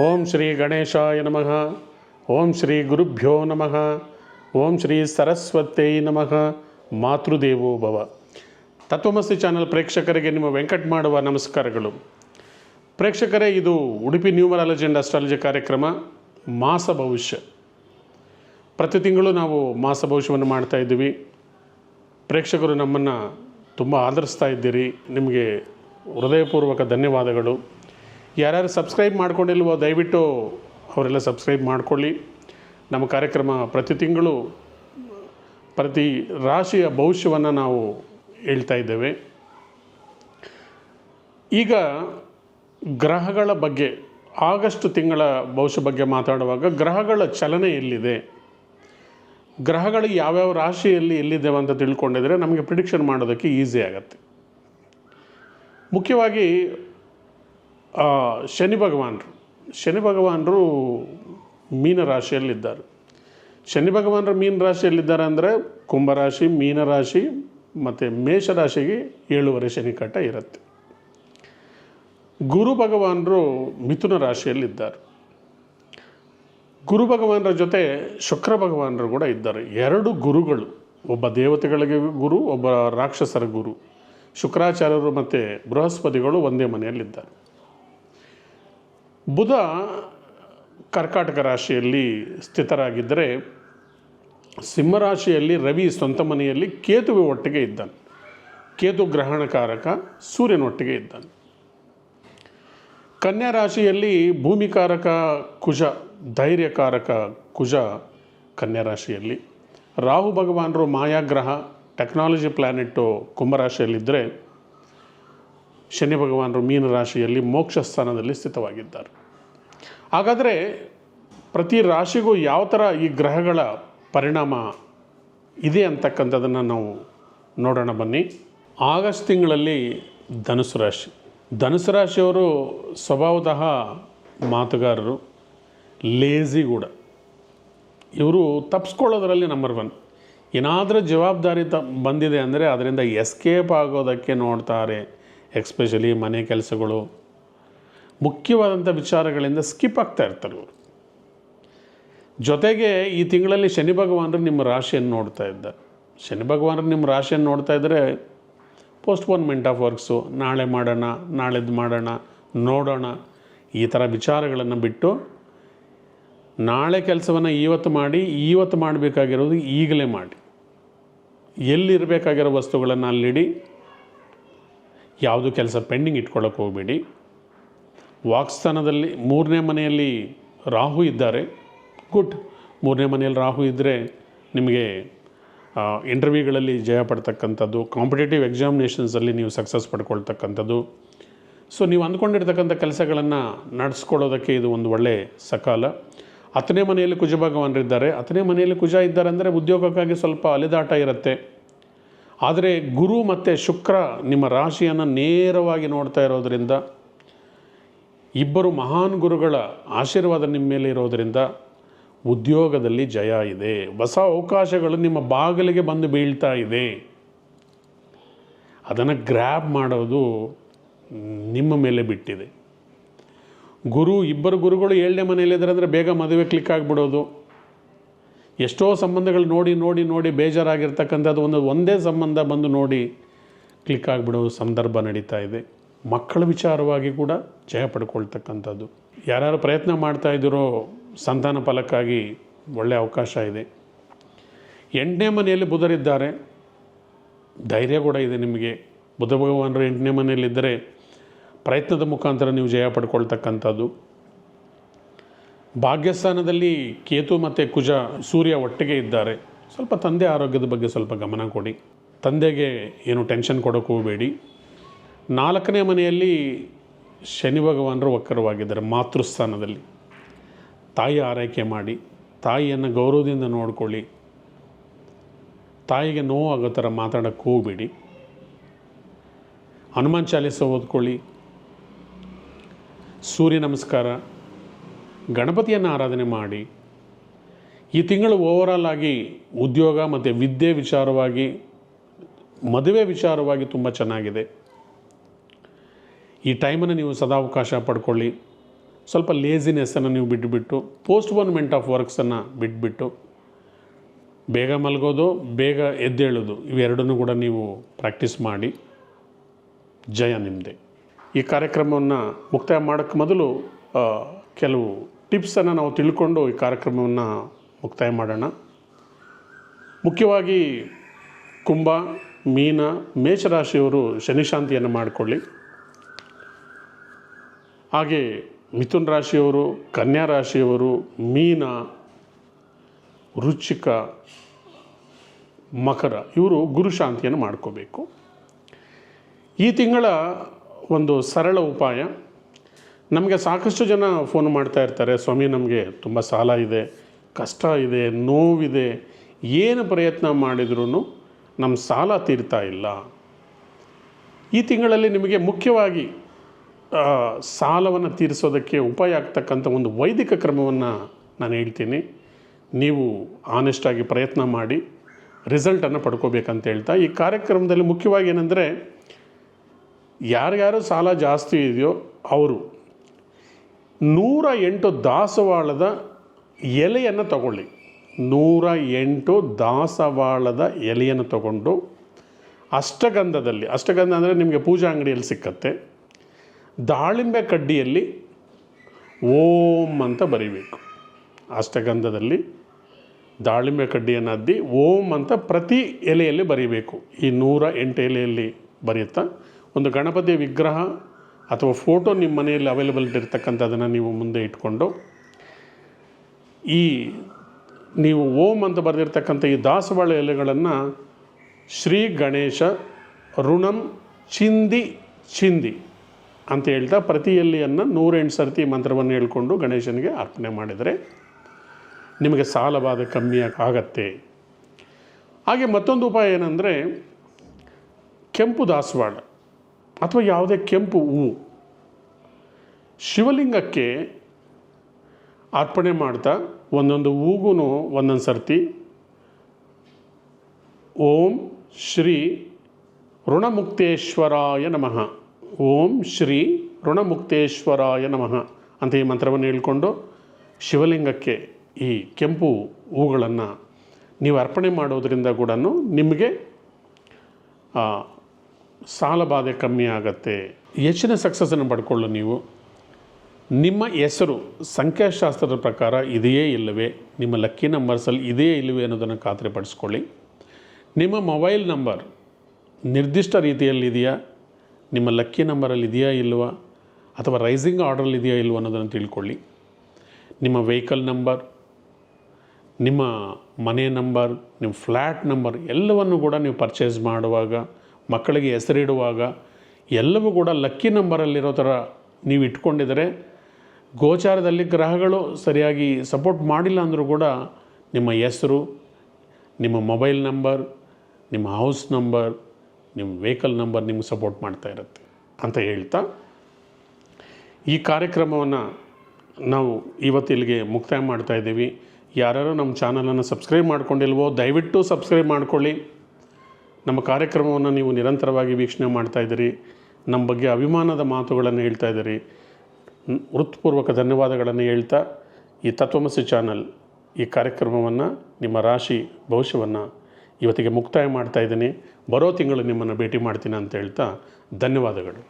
ಓಂ ಶ್ರೀ ಗಣೇಶಾಯ ನಮಃ. ಓಂ ಶ್ರೀ ಗುರುಭ್ಯೋ ನಮಃ. ಓಂ ಶ್ರೀ ಸರಸ್ವತೈ ನಮಃ. ಮಾತೃದೇವೋ ಭವ. ತತ್ವಮಸ್ತಿ ಚಾನಲ್ ಪ್ರೇಕ್ಷಕರಿಗೆ ನಿಮ್ಮ ವೆಂಕಟ್ ಮಾಡುವ ನಮಸ್ಕಾರಗಳು. ಪ್ರೇಕ್ಷಕರೇ, ಇದು ಉಡುಪಿ ನ್ಯೂಮರಾಲಜಿ ಅಂಡ್ ಅಸ್ಟ್ರಾಲಜಿ ಕಾರ್ಯಕ್ರಮ, ಮಾಸ ಭವಿಷ್ಯ. ಪ್ರತಿ ತಿಂಗಳು ನಾವು ಮಾಸ ಭವಿಷ್ಯವನ್ನು ಮಾಡ್ತಾ ಇದ್ದೀವಿ. ಪ್ರೇಕ್ಷಕರು ನಮ್ಮನ್ನು ತುಂಬ ಆಧರಿಸ್ತಾ ಇದ್ದೀರಿ. ನಿಮಗೆ ಹೃದಯಪೂರ್ವಕ ಧನ್ಯವಾದಗಳು. ಯಾರ್ಯಾರು ಸಬ್ಸ್ಕ್ರೈಬ್ ಮಾಡ್ಕೊಂಡಿಲ್ವೋ ದಯವಿಟ್ಟು ಅವರೆಲ್ಲ ಸಬ್ಸ್ಕ್ರೈಬ್ ಮಾಡಿಕೊಳ್ಳಿ. ನಮ್ಮ ಕಾರ್ಯಕ್ರಮ ಪ್ರತಿ ತಿಂಗಳು, ಪ್ರತಿ ರಾಶಿಯ ಭವಿಷ್ಯವನ್ನು ನಾವು ಹೇಳ್ತಾ ಇದ್ದೇವೆ. ಈಗ ಗ್ರಹಗಳ ಬಗ್ಗೆ, ಆಗಸ್ಟ್ ತಿಂಗಳ ಭವಿಷ್ಯ ಬಗ್ಗೆ ಮಾತಾಡುವಾಗ ಗ್ರಹಗಳ ಚಲನೆ ಎಲ್ಲಿದೆ? ಗ್ರಹಗಳು ಯಾವ್ಯಾವ ರಾಶಿಯಲ್ಲಿ ಎಲ್ಲಿದ್ದೇವೆ ಅಂತ ತಿಳ್ಕೊಂಡಿದ್ರೆ ನಮಗೆ ಪ್ರಿಡಿಕ್ಷನ್ ಮಾಡೋದಕ್ಕೆ ಈಸಿ ಆಗುತ್ತೆ. ಮುಖ್ಯವಾಗಿ ಶನಿ ಭಗವಾನರು. ಶನಿ ಭಗವಾನರು ಮೀನ ರಾಶಿಯಲ್ಲಿದ್ದಾರೆ. ಶನಿ ಭಗವಾನರು ಮೀನ ರಾಶಿಯಲ್ಲಿದ್ದಾರೆ ಅಂದರೆ ಕುಂಭರಾಶಿ ಮೀನರಾಶಿ ಮತ್ತು ಮೇಷರಾಶಿಗೆ ಏಳುವರೆ ಶನಿಕಟ ಇರುತ್ತೆ. ಗುರು ಭಗವಾನರು ಮಿಥುನ ರಾಶಿಯಲ್ಲಿದ್ದಾರೆ. ಗುರು ಭಗವಾನರ ಜೊತೆ ಶುಕ್ರ ಭಗವಾನರು ಕೂಡ ಇದ್ದಾರೆ. ಎರಡು ಗುರುಗಳು, ಒಬ್ಬ ದೇವತೆಗಳಿಗೆ ಗುರು, ಒಬ್ಬ ರಾಕ್ಷಸರ ಗುರು. ಶುಕ್ರಾಚಾರ್ಯರು ಮತ್ತು ಬೃಹಸ್ಪತಿಗಳು ಒಂದೇ ಮನೆಯಲ್ಲಿದ್ದಾರೆ. ಬುಧ ಕರ್ಕಾಟಕ ರಾಶಿಯಲ್ಲಿ ಸ್ಥಿತರಾಗಿದ್ದರೆ ಸಿಂಹರಾಶಿಯಲ್ಲಿ ರವಿ ಸ್ವಂತ ಮನೆಯಲ್ಲಿ ಕೇತುವೆ ಒಟ್ಟಿಗೆ ಇದ್ದಾನೆ. ಕೇತು ಗ್ರಹಣಕಾರಕ ಸೂರ್ಯನೊಟ್ಟಿಗೆ ಇದ್ದಾನೆ. ಕನ್ಯಾ ರಾಶಿಯಲ್ಲಿ ಭೂಮಿಕಾರಕ ಕುಜ ಧೈರ್ಯಕಾರಕ ಕುಜ ಕನ್ಯಾ ರಾಶಿಯಲ್ಲಿ. ರಾಹು ಭಗವಾನರು ಮಾಯಾಗ್ರಹ, ಟೆಕ್ನಾಲಜಿ ಪ್ಲ್ಯಾನೆಟ್ಟು ಕುಂಭರಾಶಿಯಲ್ಲಿದ್ದರೆ ಶನಿ ಭಗವಾನರು ಮೀನ ರಾಶಿಯಲ್ಲಿ ಮೋಕ್ಷ ಸ್ಥಾನದಲ್ಲಿ ಸ್ಥಿತವಾಗಿದ್ದಾರೆ. ಹಾಗಾದರೆ ಪ್ರತಿ ರಾಶಿಗೂ ಯಾವ ಥರ ಈ ಗ್ರಹಗಳ ಪರಿಣಾಮ ಇದೆ ಅಂತಕ್ಕಂಥದ್ದನ್ನು ನಾವು ನೋಡೋಣ ಬನ್ನಿ. ಆಗಸ್ಟ್ ತಿಂಗಳಲ್ಲಿ ಧನುಸು ರಾಶಿ. ಧನುಸು ರಾಶಿಯವರು ಸ್ವಭಾವತಃ ಮಾತುಗಾರರು ಲೇಜಿ ಕೂಡ. ಇವರು ತಪ್ಪಿಸ್ಕೊಳ್ಳೋದ್ರಲ್ಲಿ ನಂಬರ್ ಒನ್ ಏನಾದರೂ ಜವಾಬ್ದಾರಿ ತ ಬಂದಿದೆ ಅಂದರೆ ಅದರಿಂದ ಎಸ್ಕೇಪ್ ಆಗೋದಕ್ಕೆ ನೋಡ್ತಾರೆ. ಎಕ್ಸ್ಪೆಷಲಿ ಮನೆ ಕೆಲಸಗಳು ಮುಖ್ಯವಾದಂಥ ವಿಚಾರಗಳಿಂದ ಸ್ಕಿಪ್ ಆಗ್ತಾ ಇರ್ತಾರೆ ಇವರು. ಜೊತೆಗೆ ಈ ತಿಂಗಳಲ್ಲಿ ಶನಿ ಭಗವಾನರು ನಿಮ್ಮ ರಾಶಿಯನ್ನು ನೋಡ್ತಾ ಇದ್ದ ಶನಿ ಭಗವಾನರು ನಿಮ್ಮ ರಾಶಿಯನ್ನು ನೋಡ್ತಾ ಇದ್ದರೆ ಪೋಸ್ಟ್ಪೋನ್ಮೆಂಟ್ ಆಫ್ ವರ್ಕ್ಸು ನಾಳೆ ಮಾಡೋಣ ನಾಳೆದು ಮಾಡೋಣ, ನೋಡೋಣ, ಈ ಥರ ವಿಚಾರಗಳನ್ನು ಬಿಟ್ಟು ನಾಳೆ ಕೆಲಸವನ್ನು ಇವತ್ತು ಮಾಡಿ ಇವತ್ತು ಮಾಡಬೇಕಾಗಿರೋದು ಈಗಲೇ ಮಾಡಿ. ಎಲ್ಲಿರಬೇಕಾಗಿರೋ ವಸ್ತುಗಳನ್ನು ಅಲ್ಲಿಡಿ ಯಾವುದು ಕೆಲಸ ಪೆಂಡಿಂಗ್ ಇಟ್ಕೊಳ್ಳೋಕೆ ಹೋಗಬೇಡಿ. ವಾಕ್ಸ್ಥಾನದಲ್ಲಿ ಮೂರನೇ ಮನೆಯಲ್ಲಿ ರಾಹು ಇದ್ದಾರೆ. ಗುಡ್. ಮೂರನೇ ಮನೆಯಲ್ಲಿ ರಾಹು ಇದ್ದರೆ ನಿಮಗೆ ಇಂಟರ್ವ್ಯೂಗಳಲ್ಲಿ ಜಯ ಪಡ್ತಕ್ಕಂಥದ್ದು, ಕಾಂಪಿಟೇಟಿವ್ ಎಕ್ಸಾಮಿನೇಷನ್ಸಲ್ಲಿ ನೀವು ಸಕ್ಸಸ್ ಪಡ್ಕೊಳ್ತಕ್ಕಂಥದ್ದು. ಸೊ, ನೀವು ಅಂದ್ಕೊಂಡಿರ್ತಕ್ಕಂಥ ಕೆಲಸಗಳನ್ನು ನಡೆಸ್ಕೊಳ್ಳೋದಕ್ಕೆ ಇದು ಒಂದು ಒಳ್ಳೆಯ ಸಕಾಲ. ಹತ್ತನೇ ಮನೆಯಲ್ಲಿ ಕುಜ ಭಗವಾನರಿದ್ದಾರೆ. ಹತ್ತನೇ ಮನೆಯಲ್ಲಿ ಕುಜ ಇದ್ದಾರೆ ಅಂದರೆ ಉದ್ಯೋಗಕ್ಕಾಗಿ ಸ್ವಲ್ಪ ಅಲೆದಾಟ ಇರುತ್ತೆ. ಆದರೆ ಗುರು ಮತ್ತು ಶುಕ್ರ ನಿಮ್ಮ ರಾಶಿಯನ್ನು ನೇರವಾಗಿ ನೋಡ್ತಾ ಇರೋದರಿಂದ, ಇಬ್ಬರು ಮಹಾನ್ ಗುರುಗಳ ಆಶೀರ್ವಾದ ನಿಮ್ಮ ಮೇಲೆ ಇರೋದರಿಂದ ಉದ್ಯೋಗದಲ್ಲಿ ಜಯ ಇದೆ. ಹೊಸ ಅವಕಾಶಗಳು ನಿಮ್ಮ ಬಾಗಿಲಿಗೆ ಬಂದು ಬೀಳ್ತಾ ಇದೆ. ಅದನ್ನು ಗ್ರ್ಯಾಬ್ ಮಾಡೋದು ನಿಮ್ಮ ಮೇಲೆ ಬಿಟ್ಟಿದೆ. ಗುರು, ಇಬ್ಬರು ಗುರುಗಳು ಏಳನೇ ಮನೆಯಲ್ಲಿದ್ದಾರೆ ಅಂದರೆ ಬೇಗ ಮದುವೆ ಕ್ಲಿಕ್ ಆಗಿಬಿಡೋದು. ಎಷ್ಟೋ ಸಂಬಂಧಗಳು ನೋಡಿ ನೋಡಿ ನೋಡಿ ಬೇಜಾರಾಗಿರ್ತಕ್ಕಂಥದ್ದು ಒಂದು ಒಂದೇ ಸಂಬಂಧ ಬಂದು ನೋಡಿ ಕ್ಲಿಕ್ ಆಗಿಬಿಡೋ ಸಂದರ್ಭ ನಡೀತಾ ಇದೆ. ಮಕ್ಕಳ ವಿಚಾರವಾಗಿ ಕೂಡ ಜಯ ಪಡ್ಕೊಳ್ತಕ್ಕಂಥದ್ದು. ಯಾರ್ಯಾರು ಪ್ರಯತ್ನ ಮಾಡ್ತಾ ಇದ್ದರೋ ಸಂತಾನ ಫಲಕ್ಕಾಗಿ ಒಳ್ಳೆಯ ಅವಕಾಶ ಇದೆ. ಎಂಟನೇ ಮನೆಯಲ್ಲಿ ಬುಧರಿದ್ದಾರೆ. ಧೈರ್ಯ ಕೂಡ ಇದೆ ನಿಮಗೆ. ಬುಧ ಭಗವಾನರು ಎಂಟನೇ ಮನೆಯಲ್ಲಿದ್ದರೆ ಪ್ರಯತ್ನದ ಮುಖಾಂತರ ನೀವು ಜಯ ಪಡ್ಕೊಳ್ತಕ್ಕಂಥದ್ದು. ಭಾಗ್ಯಸ್ಥಾನದಲ್ಲಿ ಕೇತು ಮತ್ತು ಕುಜ ಸೂರ್ಯ ಒಟ್ಟಿಗೆ ಇದ್ದಾರೆ. ಸ್ವಲ್ಪ ತಂದೆ ಆರೋಗ್ಯದ ಬಗ್ಗೆ ಸ್ವಲ್ಪ ಗಮನ ಕೊಡಿ. ತಂದೆಗೆ ಏನು ಟೆನ್ಷನ್ ಕೊಡೋಕೆ ನಾಲ್ಕನೇ ಮನೆಯಲ್ಲಿ ಶನಿ ಭಗವಾನರು ವಕ್ರವಾಗಿದ್ದಾರೆ ಮಾತೃಸ್ಥಾನದಲ್ಲಿ. ತಾಯಿ ಆರೈಕೆ ಮಾಡಿ, ತಾಯಿಯನ್ನು ಗೌರವದಿಂದ ನೋಡಿಕೊಳ್ಳಿ. ತಾಯಿಗೆ ನೋವು ಆಗೋ ಥರ ಮಾತಾಡೋಕ್ಕೆ ಹೋಗಬೇಡಿ. ಹನುಮಾನ್ ಚಾಲೀಸ ಓದ್ಕೊಳ್ಳಿ. ಸೂರ್ಯ ನಮಸ್ಕಾರ. ಗಣಪತಿಯನ್ನು ಆರಾಧನೆ ಮಾಡಿ ಈ ತಿಂಗಳು ಓವರಾಲ್ ಆಗಿ ಉದ್ಯೋಗ ಮತ್ತು ವಿದ್ಯೆ ವಿಚಾರವಾಗಿ, ಮದುವೆ ವಿಚಾರವಾಗಿ ತುಂಬ ಚೆನ್ನಾಗಿದೆ. ಈ ಟೈಮನ್ನು ನೀವು ಸದಾವಕಾಶ ಪಡ್ಕೊಳ್ಳಿ. ಸ್ವಲ್ಪ ಲೇಸಿನೆಸ್ಸನ್ನು ನೀವು ಬಿಟ್ಟುಬಿಟ್ಟು ಪೋಸ್ಟ್ಪೋನ್ಮೆಂಟ್ ಆಫ್ ವರ್ಕ್ಸನ್ನು ಬಿಟ್ಬಿಟ್ಟು, ಬೇಗ ಮಲಗೋದು, ಬೇಗ ಎದ್ದೇಳೋದು, ಇವೆರಡನ್ನೂ ಕೂಡ ನೀವು ಪ್ರಾಕ್ಟೀಸ್ ಮಾಡಿ. ಜಯ ನಿಮ್ಮದೇ ಈ ಕಾರ್ಯಕ್ರಮವನ್ನು ಮುಕ್ತಾಯ ಮಾಡೋಕ್ಕೆ ಮೊದಲು ಕೆಲವು ಟಿಪ್ಸನ್ನು ನಾವು ತಿಳ್ಕೊಂಡು ಈ ಕಾರ್ಯಕ್ರಮವನ್ನು ಮುಕ್ತಾಯ ಮಾಡೋಣ. ಮುಖ್ಯವಾಗಿ ಕುಂಭ, ಮೀನ, ಮೇಷರಾಶಿಯವರು ಶನಿಶಾಂತಿಯನ್ನು ಮಾಡಿಕೊಳ್ಳಿ. ಹಾಗೆ ಮಿಥುನ್ ರಾಶಿಯವರು, ಕನ್ಯಾ ರಾಶಿಯವರು, ಮೀನ ರುಚಿಕ ಮಕರ, ಇವರು ಗುರುಶಾಂತಿಯನ್ನು ಮಾಡ್ಕೋಬೇಕು. ಈ ತಿಂಗಳ ಒಂದು ಸರಳ ಉಪಾಯ ನಮಗೆ ಸಾಕಷ್ಟು ಜನ ಫೋನ್ ಮಾಡ್ತಾ ಇರ್ತಾರೆ, ಸ್ವಾಮಿ, ನಮಗೆ ತುಂಬ ಸಾಲ ಇದೆ, ಕಷ್ಟ ಇದೆ, ನೋವಿದೆ, ಏನು ಪ್ರಯತ್ನ ಮಾಡಿದ್ರೂ ನಮ್ಮ ಸಾಲ ತೀರ್ತಾ ಇಲ್ಲ. ಈ ತಿಂಗಳಲ್ಲಿ ನಿಮಗೆ ಮುಖ್ಯವಾಗಿ ಸಾಲವನ್ನು ತೀರಿಸೋದಕ್ಕೆ ಉಪಾಯ ಆಗ್ತಕ್ಕಂಥ ಒಂದು ವೈದಿಕ ಕ್ರಮವನ್ನು ನಾನು ಹೇಳ್ತೀನಿ. ನೀವು ಆನೆಸ್ಟಾಗಿ ಪ್ರಯತ್ನ ಮಾಡಿ ರಿಸಲ್ಟನ್ನು ಪಡ್ಕೋಬೇಕಂತ ಹೇಳ್ತಾ, ಈ ಕಾರ್ಯಕ್ರಮದಲ್ಲಿ ಮುಖ್ಯವಾಗಿ ಏನಂದರೆ, ಯಾರ್ಯಾರು ಸಾಲ ಜಾಸ್ತಿ ಇದೆಯೋ, ಅವರು ನೂರ ಎಂಟು ದಾಸವಾಳದ ಎಲೆಯನ್ನು ತಗೊಳ್ಳಿ. ನೂರ ಎಂಟು ದಾಸವಾಳದ ಎಲೆಯನ್ನು ತಗೊಂಡು ಅಷ್ಟಗಂಧದಲ್ಲಿ, ಅಷ್ಟಗಂಧ ಅಂದರೆ ನಿಮಗೆ ಪೂಜಾ ಅಂಗಡಿಯಲ್ಲಿ ಸಿಕ್ಕತ್ತೆ, ದಾಳಿಂಬೆ ಕಡ್ಡಿಯಲ್ಲಿ ಓಂ ಅಂತ ಬರೀಬೇಕು. ಅಷ್ಟಗಂಧದಲ್ಲಿ ದಾಳಿಂಬೆ ಕಡ್ಡಿಯನ್ನು ಅದ್ದಿ ಓಂ ಅಂತ ಪ್ರತಿ ಎಲೆಯಲ್ಲಿ ಬರೀಬೇಕು. ಈ ನೂರ ಎಂಟು ಎಲೆಯಲ್ಲಿ ಬರೆಯುತ್ತಾ ಒಂದು ಗಣಪತಿ ವಿಗ್ರಹ ಅಥವಾ ಫೋಟೋ ನಿಮ್ಮ ಮನೆಯಲ್ಲಿ ಅವೈಲೇಬಲ್ ಇರ್ತಕ್ಕಂಥದ್ದನ್ನು ನೀವು ಮುಂದೆ ಇಟ್ಕೊಂಡು, ಈ ನೀವು ಓಂ ಅಂತ ಬರೆದಿರ್ತಕ್ಕಂಥ ಈ ದಾಸವಾಳ ಎಲೆಗಳನ್ನು ಶ್ರೀ ಗಣೇಶ ಋಣಂ ಚಿಂದಿ ಚಿಂದಿ ಅಂತ ಹೇಳ್ತಾ ಪ್ರತಿ ಎಲೆಯನ್ನು ನೂರೆಂಟು ಸರ್ತಿ ಮಂತ್ರವನ್ನು ಹೇಳ್ಕೊಂಡು ಗಣೇಶನಿಗೆ ಅರ್ಪಣೆ ಮಾಡಿದರೆ ನಿಮಗೆ ಸಾಲ ಬಾಧೆ ಕಮ್ಮಿ ಹಾಗೆ ಮತ್ತೊಂದು ಉಪಾಯ ಏನಂದರೆ ಕೆಂಪು ದಾಸವಾಳ. ಅಥವಾ ಯಾವುದೇ ಕೆಂಪು ಹೂವು ಶಿವಲಿಂಗಕ್ಕೆ ಅರ್ಪಣೆ ಮಾಡ್ತಾ ಒಂದೊಂದು ಹೂಗೂ ಒಂದೊಂದು ಸರ್ತಿ ಓಂ ಶ್ರೀ ಋಣಮುಕ್ತೇಶ್ವರಾಯ ನಮಃ. ಓಂ ಶ್ರೀ ಋಣಮುಕ್ತೇಶ್ವರಾಯ ನಮಃ ಅಂತ ಈ ಮಂತ್ರವನ್ನು ಹೇಳಿಕೊಂಡು ಶಿವಲಿಂಗಕ್ಕೆ ಈ ಕೆಂಪು ಹೂಗಳನ್ನು ನೀವು ಅರ್ಪಣೆ ಮಾಡೋದರಿಂದ ಕೂಡ ನಿಮಗೆ ಸಾಲ ಬಾಧೆ ಕಮ್ಮಿ ಆಗತ್ತೆ. ಹೆಚ್ಚಿನ ಸಕ್ಸಸ್ಸನ್ನು ಪಡ್ಕೊಳ್ಳು ನೀವು. ನಿಮ್ಮ ಹೆಸರು ಸಂಖ್ಯಾಶಾಸ್ತ್ರದ ಪ್ರಕಾರ ಇದೆಯೇ ಇಲ್ಲವೇ? ನಿಮ್ಮ ಲಕ್ಕಿ ನಂಬರ್ಸಲ್ಲಿ ಇದೆಯೇ ಇಲ್ಲವೇ ಅನ್ನೋದನ್ನು ಖಾತ್ರಿಪಡಿಸ್ಕೊಳ್ಳಿ ನಿಮ್ಮ ಮೊಬೈಲ್ ನಂಬರ್ ನಿರ್ದಿಷ್ಟ ರೀತಿಯಲ್ಲಿ ಇದೆಯಾ? ನಿಮ್ಮ ಲಕ್ಕಿ ನಂಬರಲ್ಲಿ ಇದೆಯಾ ಇಲ್ವಾ? ಅಥವಾ ರೈಸಿಂಗ್ ಆರ್ಡ್ರಲ್ಲಿ ಇದೆಯಾ ಇಲ್ವ ಅನ್ನೋದನ್ನು ತಿಳ್ಕೊಳ್ಳಿ. ನಿಮ್ಮ ವೆಹಿಕಲ್ ನಂಬರ್ ನಿಮ್ಮ ಮನೆ ನಂಬರ್ ನಿಮ್ಮ ಫ್ಲ್ಯಾಟ್ ನಂಬರ್ ಎಲ್ಲವನ್ನು ಕೂಡ ನೀವು ಪರ್ಚೇಸ್ ಮಾಡುವಾಗ ಮಕ್ಕಳಿಗೆ ಹೆಸರಿಡುವಾಗ ಎಲ್ಲವೂ ಕೂಡ ಲಕ್ಕಿ ನಂಬರಲ್ಲಿರೋ ಥರ ನೀವು ಇಟ್ಕೊಂಡಿದ್ದರೆ ಗೋಚಾರದಲ್ಲಿ ಗ್ರಹಗಳು ಸರಿಯಾಗಿ ಸಪೋರ್ಟ್ ಮಾಡಿಲ್ಲ ಅಂದರೂ ಕೂಡ ನಿಮ್ಮ ಹೆಸರು, ನಿಮ್ಮ ಮೊಬೈಲ್ ನಂಬರ್, ನಿಮ್ಮ ಹೌಸ್ ನಂಬರ್, ನಿಮ್ಮ ವೆಹಿಕಲ್ ನಂಬರ್ ನಿಮ್ಗೆ ಸಪೋರ್ಟ್ ಮಾಡ್ತಾ ಇರುತ್ತೆ ಅಂತ ಹೇಳ್ತಾ ಈ ಕಾರ್ಯಕ್ರಮವನ್ನು ನಾವು ಇವತ್ತು ಇಲ್ಲಿಗೆ ಮುಕ್ತಾಯ ಮಾಡ್ತಾ ಇದ್ದೀವಿ. ಯಾರ್ಯಾರು ನಮ್ಮ ಚಾನಲನ್ನು ಸಬ್ಸ್ಕ್ರೈಬ್ ಮಾಡ್ಕೊಂಡಿಲ್ವೋ ದಯವಿಟ್ಟು ಸಬ್ಸ್ಕ್ರೈಬ್ ಮಾಡ್ಕೊಳ್ಳಿ. ನಮ್ಮ ಕಾರ್ಯಕ್ರಮವನ್ನು ನೀವು ನಿರಂತರವಾಗಿ ವೀಕ್ಷಣೆ ಮಾಡ್ತಾ ಇದ್ದೀರಿ. ನಮ್ಮ ಬಗ್ಗೆ ಅಭಿಮಾನದ ಮಾತುಗಳನ್ನು ಹೇಳ್ತಾ ಇದ್ದೀರಿ. ಹೃತ್ಪೂರ್ವಕ ಧನ್ಯವಾದಗಳನ್ನು ಹೇಳ್ತಾ ಈ ತತ್ವಮಸಿ ಚಾನಲ್ ಈ ಕಾರ್ಯಕ್ರಮವನ್ನು ನಿಮ್ಮ ರಾಶಿ ಭವಿಷ್ಯವನ್ನು ಇವತ್ತಿಗೆ ಮುಕ್ತಾಯ ಮಾಡ್ತಾ ಇದ್ದೀನಿ. ಬರೋ ತಿಂಗಳು ನಿಮ್ಮನ್ನು ಭೇಟಿ ಮಾಡ್ತೀನಿ ಅಂತ ಹೇಳ್ತಾ ಧನ್ಯವಾದಗಳು.